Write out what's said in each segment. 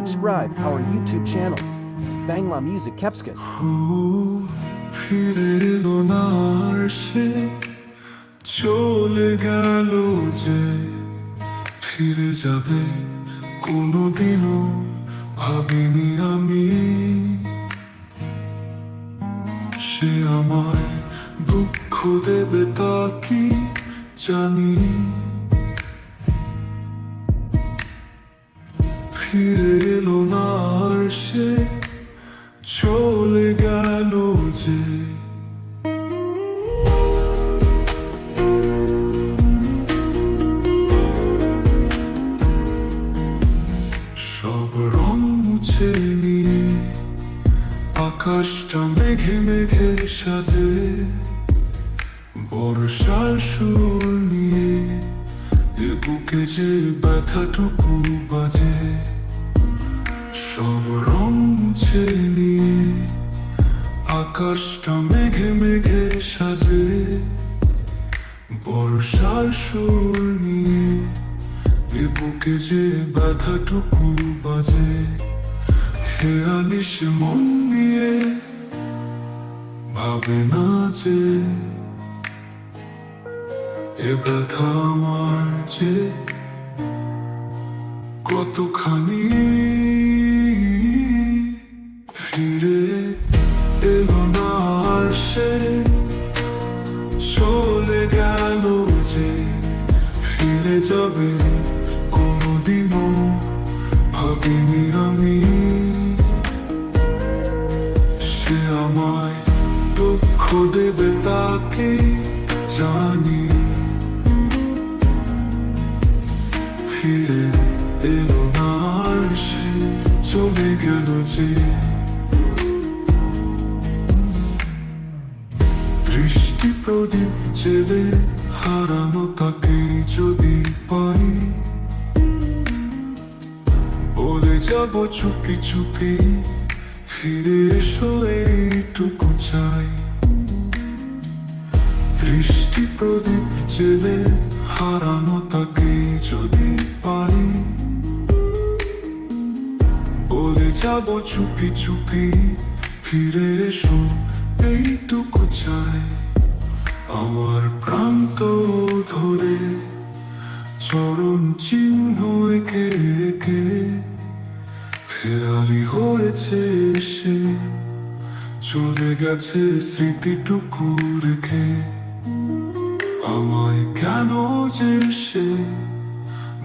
subscribe our YouTube channel. Bangla Music সে আমায় দুঃখ দেবে তা কি জানি ফিরে এলো না আর সে, চলে গেল যে। সব রং মুছে নিয়ে আকাশটা মেঘে মেঘে সাজে, বর্ষার সুর নিয়ে বুকে যে ব্যথাটুকু বাজে। সব মুছে নিয়ে আকাশটা মেঘে মেঘে সাজে, বর্ষার সুর নিয়ে এ বুকে যে ব্যথাটুকু বাজে খেয়ালি সে মন নিয়ে ভাবে না যে, এ ব্যথা আমার যে কতখানি চাই দৃষ্টি প্রদীপ জেলে হারানো তাকে যদি পাই বলে যাব চুপি চুপি, ফিরে এসো, এইটুকু চাই। আমার প্রান্ত ধরে চরণ চিহ্ন একে একে ফেরারি হয়েছে সে। চলে গেছে স্মৃতিটুকু রেখে। আমায় কেন যে সে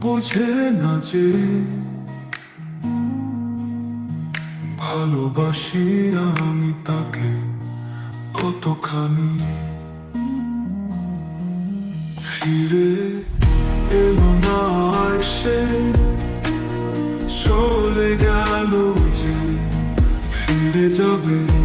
বোঝে না যে ভালোবাসি আমি তাকে কতখানি। ফিরে এলো না সে চলে গেল যে ফিরে যাবে।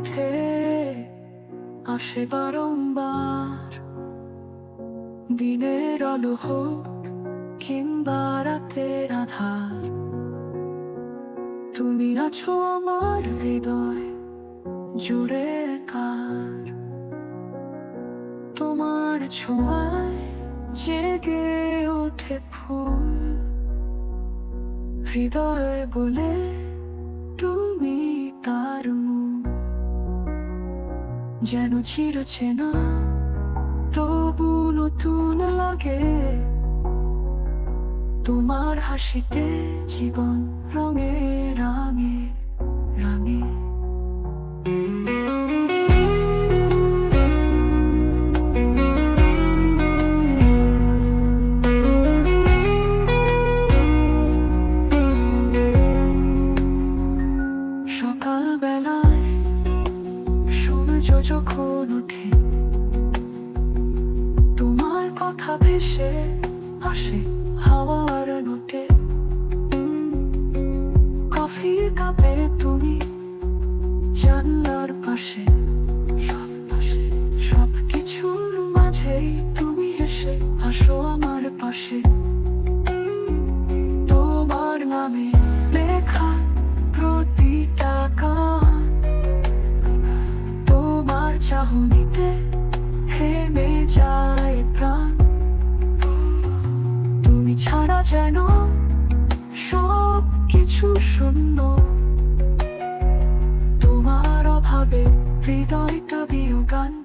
উঠে আসে বারংবার। দিনের আলো হোক কিংবা রাতের আধার, তুমি আছো আমার হৃদয় জুড়ে কার তোমার ছোঁয়ায় জেগে ওঠে ফুল, হৃদয় বলে তুমি তার যেন চিরছে না তবু নতুন লাগে। তোমার হাসিতে জীবন রঙে রাঙে রাঙে। ভেসে আসে হাওয়ার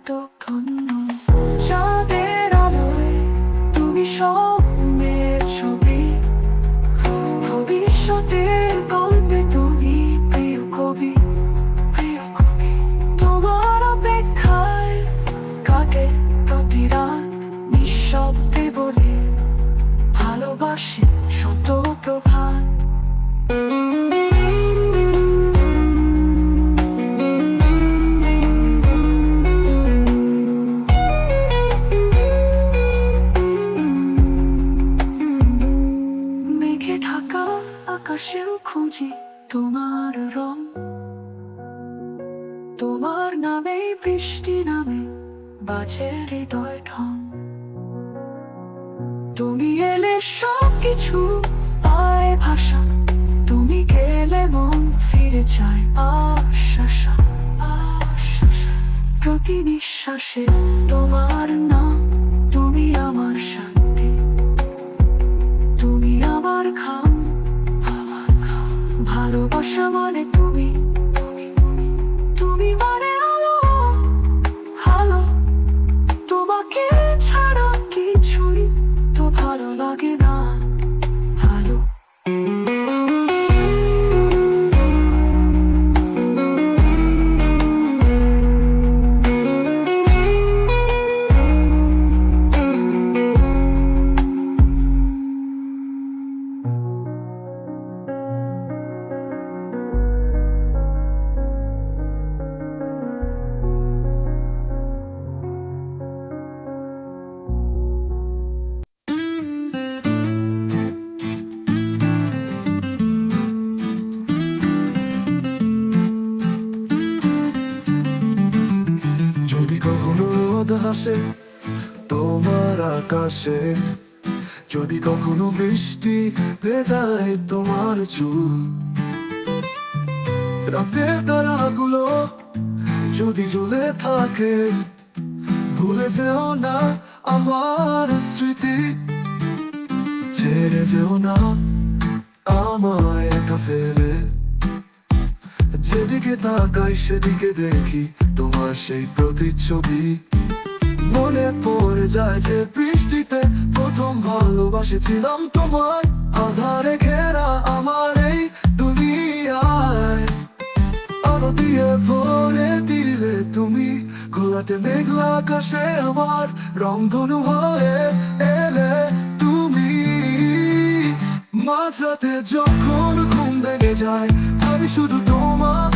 go con তুমি এলে সব কিছু পায় ভাষা। তুমি গেলে মন ফিরে আশ্বাসা আশ্বাসা প্রতি নিঃশ্বাসে তোমার নাম তুমি আমার শান্তি। তুমি আমার খাম ভালোবাসা হাসে তোমার আকাশে। যদি কখনো বৃষ্টি ভেজায় তোমার চুল রাতের তারাগুলো যদি জ্বলে থাকে, ভুলে যেও না আমার স্মৃতি। ছেড়ে যেও না আমায় একা ফেলে। যেদিকে তাকাই সেদিকে দেখি তোমার সেই প্রতিচ্ছবি। মনে পড়ে যায় যে বৃষ্টিতে প্রথম ভালোবাসেছিলাম তোমার আধারে ঘেরা আমার এই দুনিয়ায়। আলো দিয়ে ভরে দিলে তুমি মেঘলা আকাশে আমার রংধনু হয়ে এলে তুমি। মাঝরাতে যখন ঘুম ভেঙে যায়, আমি শুধু তোমার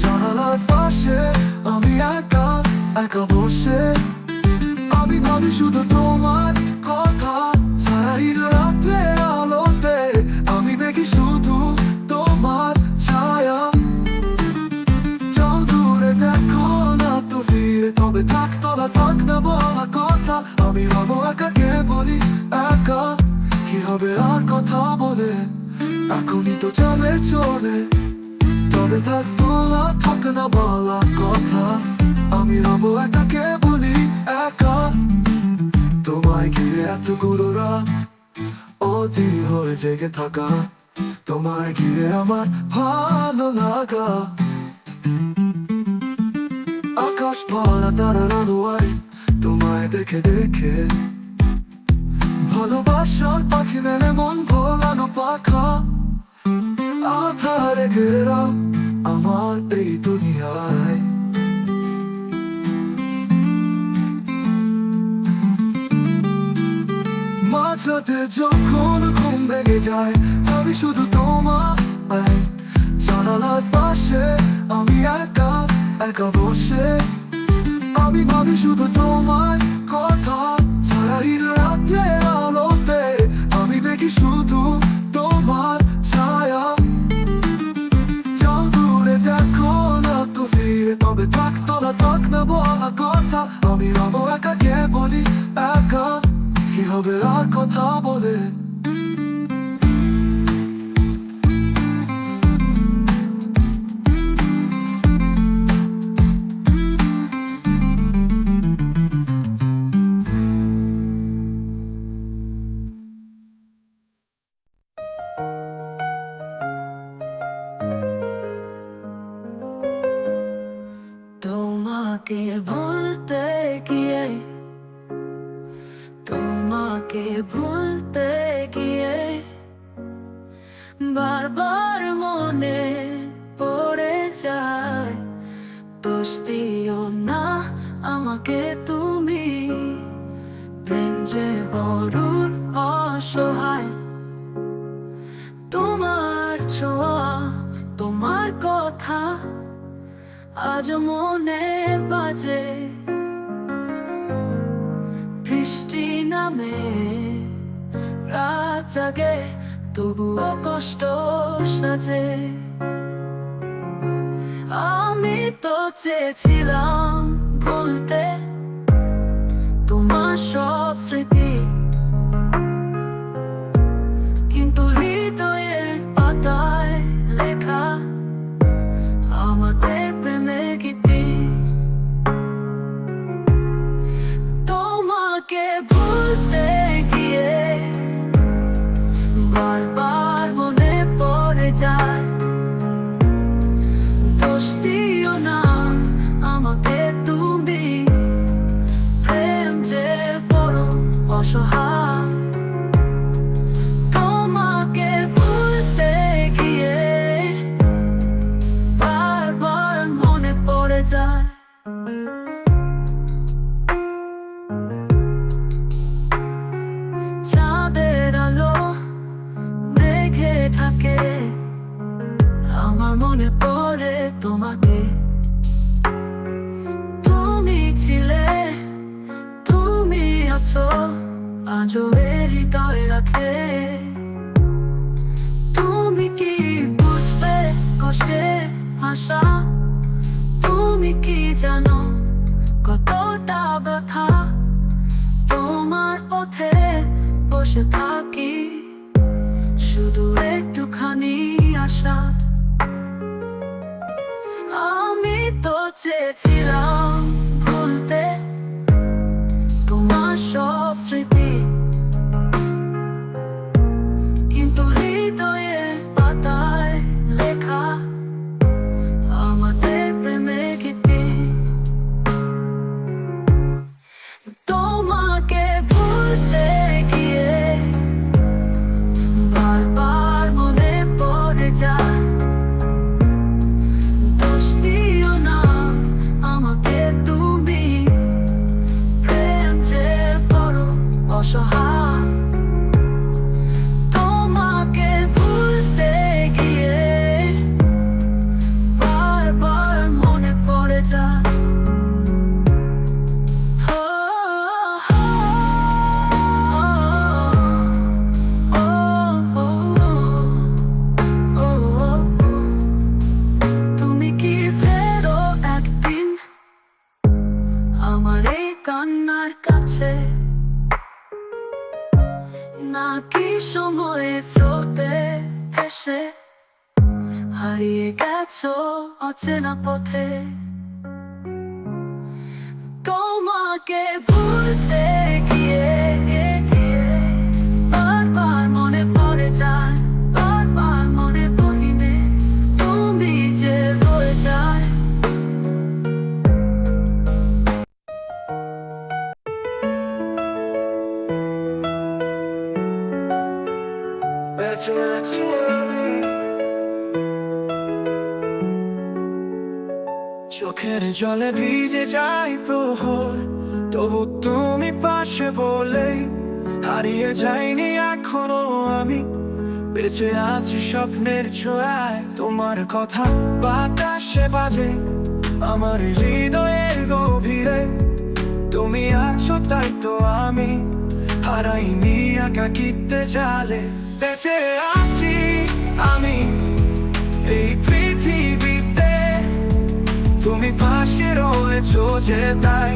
জানালার পাশে আমি একা একা বসে। আমি ভাবি শুধু তোমার কথা। সারাই রাত্রে আলোতে আমি দেখি শুধু তোমার ছায়া। দূরে দেখো না তো ফিরে, তবে থাক তোলা থাক না বলা কথা। আমি হব একা কে বলি একা? কি হবে আর কথা বলে? এখনই তো যাবে চলে। তবে থাক তোলা থাক না বলা কথা। আমি হব একা কে বলি একা। তোমায় ঘিরে এতগুলো রাত হয়ে জেগে থাকা। তোমায় ঘিরে আমার ভালো লাগা। আকাশ ভরা তারার আলোয় তোমায় দেখে দেখে। ভালোবাসার পাখি মেলে মন ভোলানো পাখা। আধারে ঘেরা আমার এই দুনিয়ায়। মাঝরাতে যখন ঘুম ভেঙে যায়, আমি শুধু তোমায়। জানালার পাশে আমি একা একা বসে। আমি ভাবি শুধু তোমার কথা সারাদিন রাত্রে আলোতে। আমি দেখি শুধু তোমার ছায়া। যাও দূরে দেখো না তো ফিরে, তবে থাকতো না থাক না বলা কথা। আমি রব একা কে বলি একা। হবে আর কথা বলে জাগে তবুও কষ্ট সাজে। আমি তো চেয়েছিলাম বলতে তোমার সব স্মৃতি। কিন্তু হৃদয়ের পাতায় তো চোখের জলে ভিজে যাই প্রহর, তবু তুমি পাশে বলেই হারিয়ে যাইনি এখনও আমি। বেঁচে আছি স্বপ্নের ছোঁয়ায় তোমার কথা, বাতাসে বাজে আমার হৃদয়ের গভীরে। তুমি আছো তাই তো আমি, হারাইনি একাকিত্বে জালে। বেঁচে আছি আমি এই পৃথিবীতে। তুমি পাশে রয়েছো যে তাই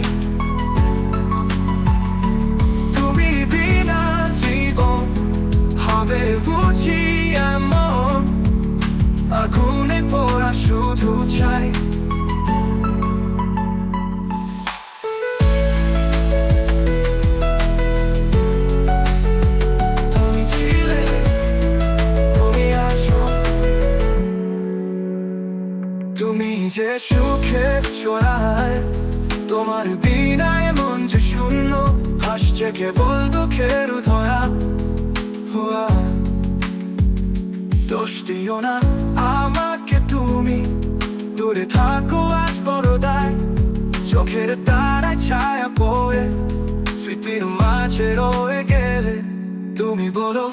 তুমি বলো,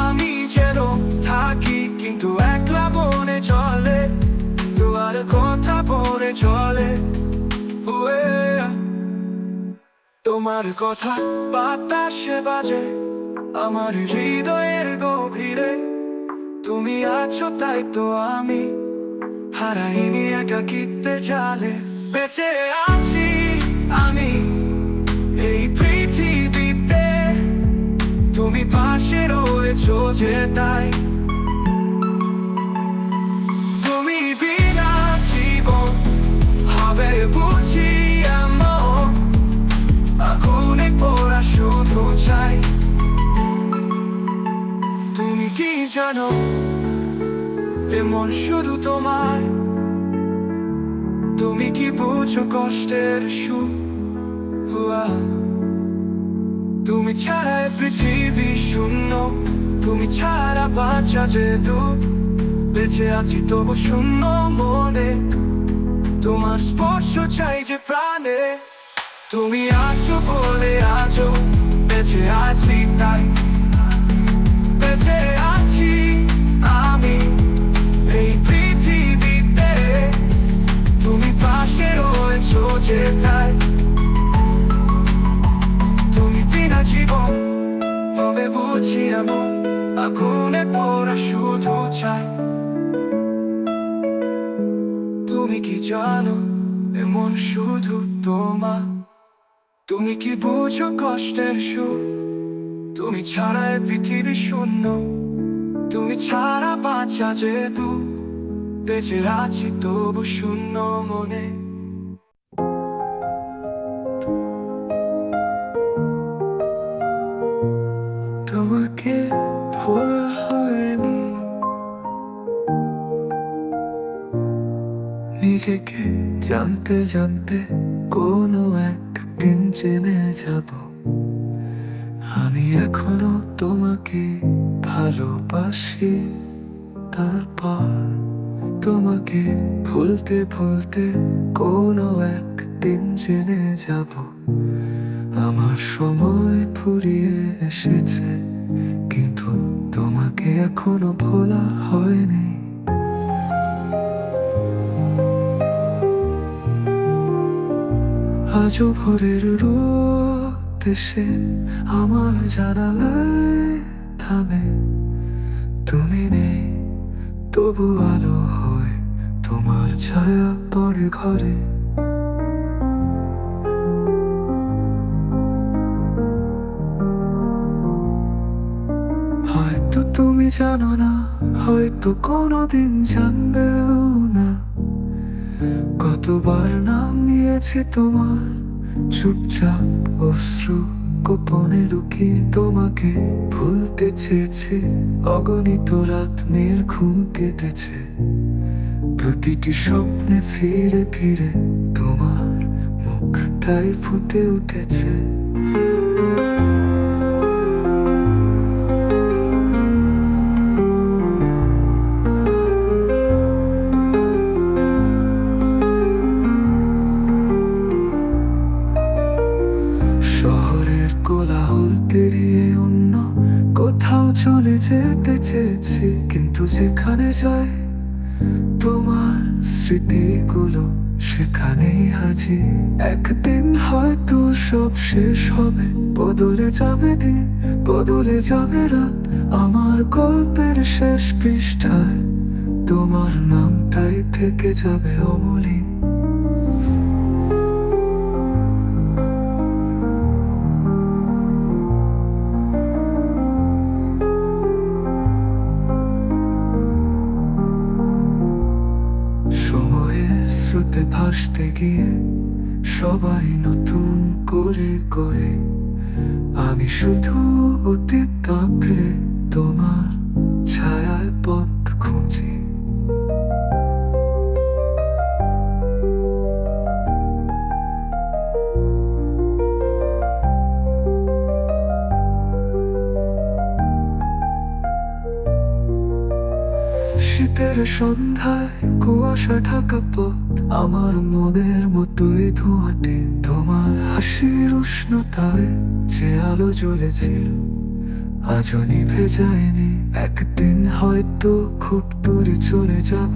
আমি যেন থাকি, কিন্তু একলা বনে চলে। দুয়ার কথা বলে চলে। তোমার কথা বাতাসে বাজে, আমার হৃদয়ের গভীরে। তুমি আছো, তাই তো আমি হারাইনি একাকিত্বে জালে। বেঁচে আছি আমি, এই তুমি পাশে রয়েছো যে তাই। তুমি বিনা জীবন হবে বুঝি এমন। পড়া শুধু চাই। তুমি কি জানো, এমন শুধু তোমার। তুমি কি বুঝো কষ্টের সুখ হুয়া। তুমি ছাড়া পৃথিবী শূন্য। তুমি ছাড়া বাঁচা যে দুঃখ বেঁচে আছি তবু শূন্য মনে। তোমার স্পর্শ চাই যে প্রাণে। তুমি আছো বলে আছো বেঁচে আছি তাই। বেঁচে আছি আমি এই পৃথিবীতে। তুমি পাশে রয়েছো যে তাই। হবে বুঝি এমন আগুনে পড়া শুধু চাই তুমি কি জানো এমন শুধু তোমার তুমি কি বুঝো কষ্টের সুর তুমি ছাড়া এ পৃথিবী শূন্য তুমি ছাড়া বাঁচা যেহেতু বেঁচে আছি তবু শূন্য মনে নিজেকে জানতে জানতে কোনো একদিন জেনে যাব। আমি এখনও তোমাকে ভালোবাসি, তারপর তোমাকে ভুলতে ভুলতে কোনো একদিন জেনে যাব। আমার সময় ফুরিয়ে এসেছে, কিন্তু তোমাকে এখনও ভোলা হয়নি। আজও ভোরের রোদ এসে আমার জানালায় থামে। তুমি নেই, তবু আলো হয় তোমার ছায়া পড়ে ঘরে। হয়তো তুমি জানো না, হয়তো কোনোদিন জানবেও না। কতবার নাম নিয়েছে তোমার চুপচাপ অশ্রু গোপনে লুকিয়ে তোমাকে ভুলতে চেয়েছে। অগণিত রাত মেয়ের ঘুম কেটেছে। প্রতিটি স্বপ্নে ফিরে ফিরে তোমার মুখটাই ফুটে উঠেছে। স্মৃতিগুলো সেখানেই হাজির একদিন হয়তো সব শেষ হবে। বদলে যাবে দিন, বদলে যাবে রাত। আমার গল্পের শেষ পৃষ্ঠায় তোমার নামটাই থেকে যাবে অমলিন। গিয়ে সবাই নতুন করে করে। আমি শুধু অতীত তাকে তোমার ছায়ায় পথ খুঁজি। শীতের সন্ধ্যায় কুয়াশা ঢাকা পথ আমার মনের মতোই ধোঁয়াটে। তোমার হাসির উষ্ণতায় যে আলো জ্বলেছিল, আজও নিভে যায়নি। একদিন হয়তো খুব দূরে চলে যাব,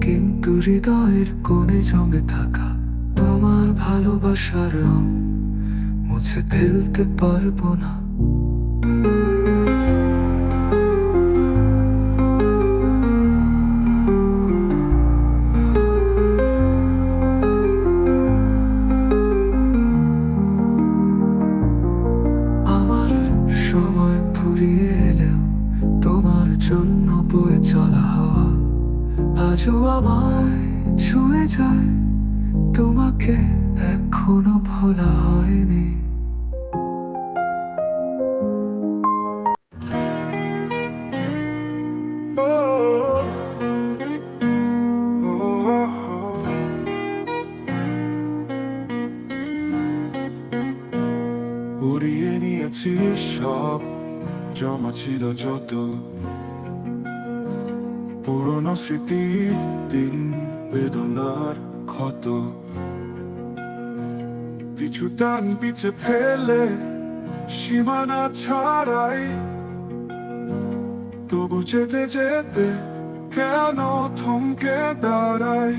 কিন্তু হৃদয়ের কোণে জমে থাকা তোমার ভালোবাসার রং মুছে ফেলতে পারব না। আজও আমায় ছুঁয়ে যায়। তোমাকে এখনও ভোলা হয়নি। উড়িয়ে নিয়েছি সব, জমা ছিল যত। পুরনো স্মৃতি ক্ষত পিছু টান পিছে ফেলে, সীমানা ছাড়াই। তবু যেতে যেতে কেন থমকে দাঁড়ায়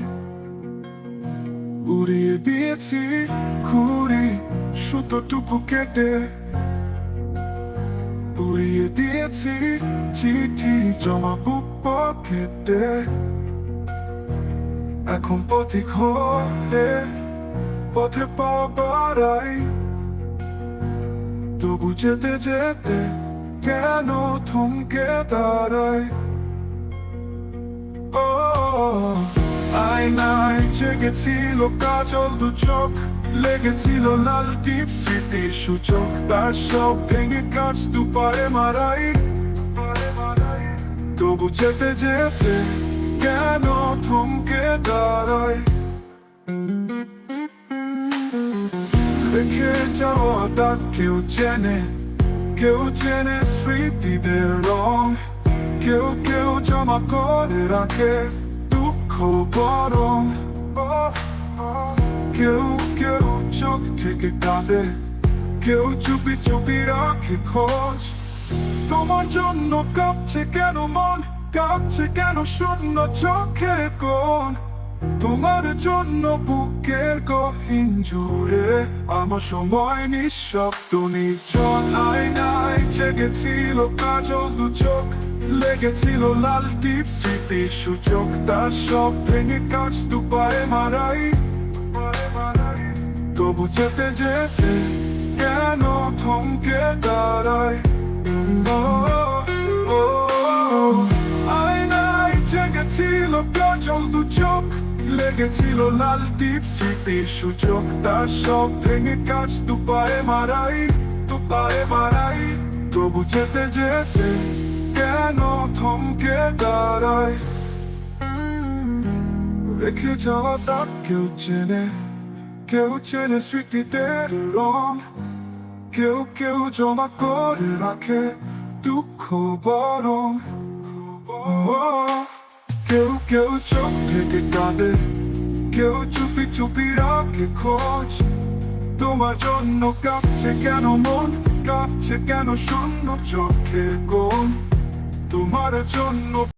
উড়িয়ে দিয়েছি খুঁড়ি, সুতোটুকু কেটে। পুড়িয়ে দিয়েছি চিঠি, জমা বুক পকেটে। এখন পথিক হলে পথে পা বাড়াই। তবু যেতে যেতে কেন থমকে দাঁড়ায় ও, আয়নায় জেগেছিল কাজল দু চোখ, লেগেছিল লাল টিপ স্মৃতির সূচক, তার সব ভেঙে কাজ দু পারে মারাই। তবু যেতে যেতে কেন থমকে দাঁড়ায় রেখে যাওয়া দাগ কেউ চেনে কেউ চেনে স্মৃতিদের রং কেউ কেউ জমা করে রাখে দুঃখ বরং কেউ কেউ চোখ থেকে কাঁদে কেউ চুপি চুপি রাখে খোঁজ তোমার জন্য কাঁপছে কেন মন কাঁপছে কেন শূন্য চোখে কোন তোমার জন্য বুকের গহীন জুড়ে আমার সময় নিঃশব্দ, নির্জন আয়নায় জেগেছিল কাজল দু চোখ, লেগেছিল লাল টিপ স্মৃতির সূচক, তার সব ভেঙে কাজ দু পায়ে মারাই। তবু যেতে যেতে কেন থমকে দাঁড়ায়? দু চোখ লেগেছিল লাল টিপ স্মৃতির সূচক। তার সব ভেঙে কাজ দু পায়ে মারাই দু পায়ে মারাই। তবু যেতে যেতে কেন থমকে দাঁড়ায়? রেখে যাওয়া দাগ কেউ চেনে কেউ চেনে স্মৃতিদের রং। কেউ কেউ জমা করে রাখে দুঃখ বরং। ও, কেউ কেউ চোখ থেকে কাঁদে। কেউ চুপি চুপি রাখে খোঁজ। তোমার জন্য কাঁপছে কেন মন? কাঁপছে কেন শূন্য চোখে কোন তোমার জন্য